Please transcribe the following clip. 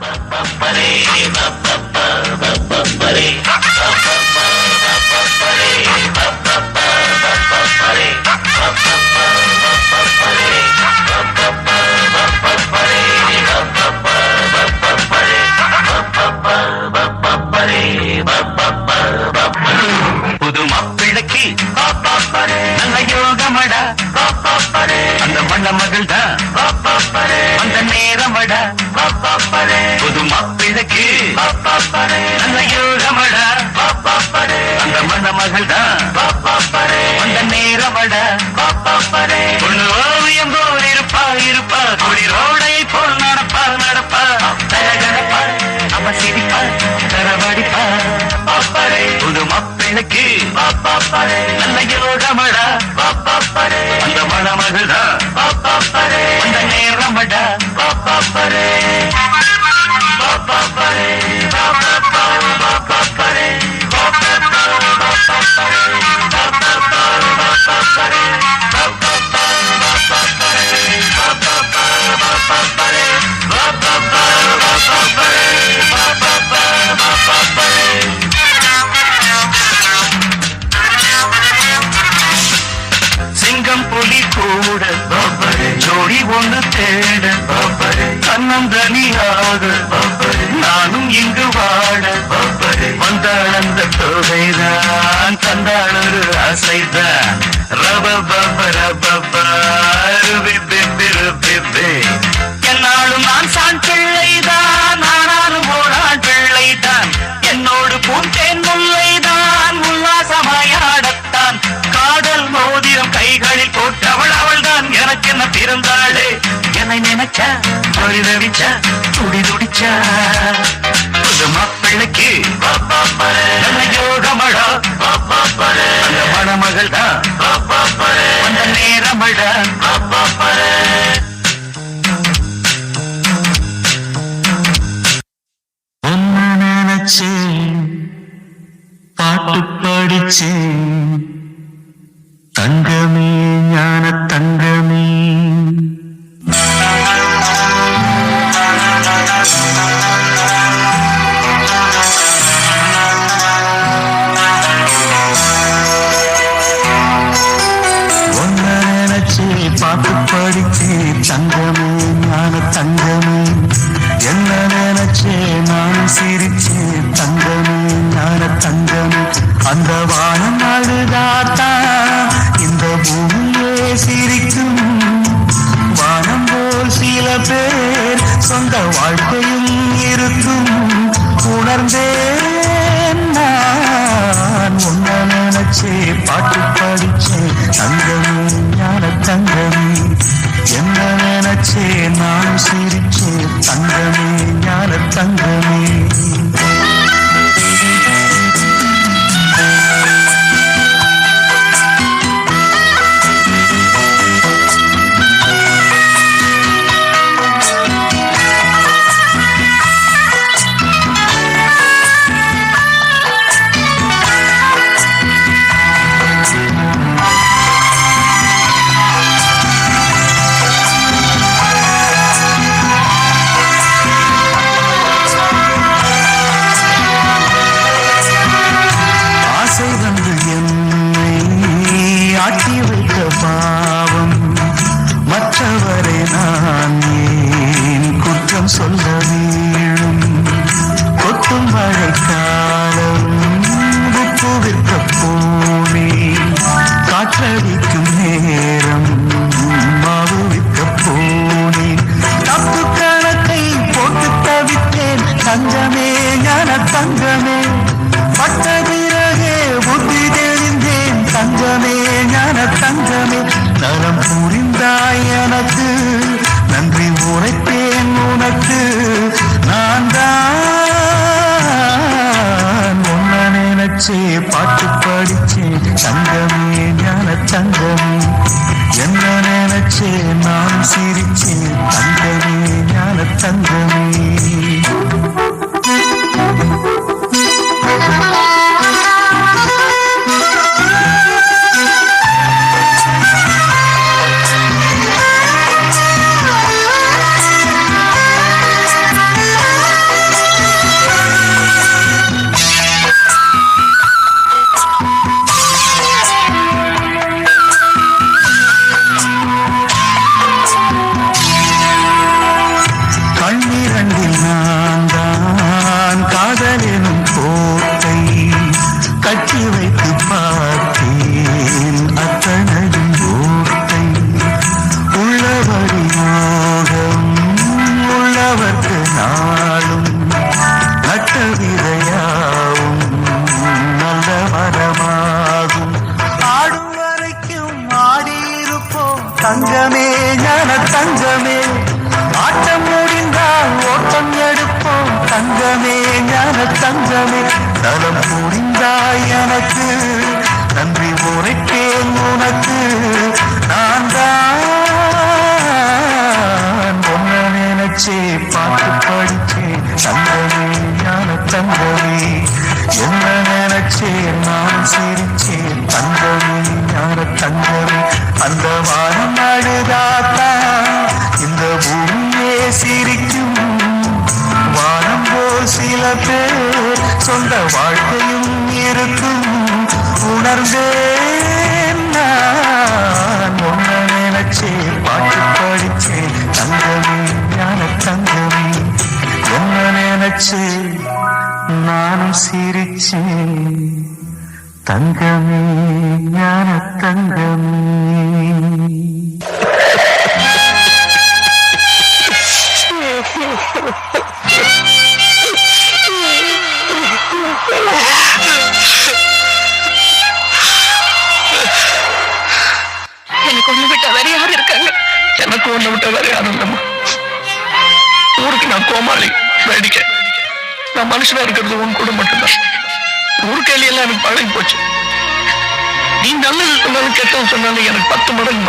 புது நல்ல யோகமடா அந்த மண்ண மகள் தான் அந்த நேரமடா பொண்ணு ஓவியம் போல் இருப்பா இருப்பா குளிரோடை போல் நடப்பா நடப்பா தரகடப்பா அவ சிரிப்பா தரவடிப்பா புது மாப்பிள்ளைக்கு நல்ல யோகமடா பரிதவிச்சா துடி துடிச்சா. புது மாப்பிள்ளைக்கு யோகமடா. அந்த மணமகள் தான் அந்த நேரமடா. பார்த்து பாட்டு படிச்சு தங்கமே ஞான தங்கமே. என்ன நினைச்சே நானும் சிரிச்சு தங்கமே ஞான தங்கமே. அந்த வானம் அழுதாத்தா இந்த பூமியே சிரிக்கும். வானம் போல் சில பேர் சொந்த வாழ்க்கையும் இருக்கும். உணர்ந்தேன் நான். உன்ன நினைச்சே பாட்டு தங்கமே பட்ட பிறகே புத்தி தெரிந்தேன் தங்கமே ஞான தங்கமே நலம் புரிந்தாய் எனக்கு. நன்றி உரைத்தேன் உனக்கு. நான் தான் ஞான தங்கமே ஆட்டம் முடிந்தால் ஓட்டம் எடுப்போம். தங்கமே ஞான தங்கமே நலம் புரிந்தாய் எனக்கு. நன்றி உரைப்பேன் உனக்கு. நான் தான் ஒன்ன நினைச்சே பாட்டு படிச்சேன் தங்கமே ஞான தங்கமே என்ன நினைச்சே நான் சிரிச்சேன் தங்கமே ஞான தங்கமே அந்த வானம் அழுதாத்தான் இந்த பூமியே சிரிக்கும். வானம் போல் சில பேர் சொந்த வாழ்க்கையும் இருக்கும். உணர்ந்தே நான் ஒன்ன நினைச்சே பாட்டு படிச்சேன் தங்கமே ஞான தங்கமே என்ன நினைச்சு நானும் சிரிச்சேன். தங்கமே ஞான தங்கமே. எனக்கு ஒண்ணு விட்ட வேற யாரும் இல்லம்மா ஊருக்கு நான் கோமாளி வேடிக்கை. நான் மனுஷனா இருக்கிறது உன் கூட மட்டும்தான். ஊர் எல்லாம் எனக்கு பழகி போச்சு. நீ நல்லது சொன்னாலும் கெட்டது சொன்னாலும் எனக்கு பத்து மடங்கு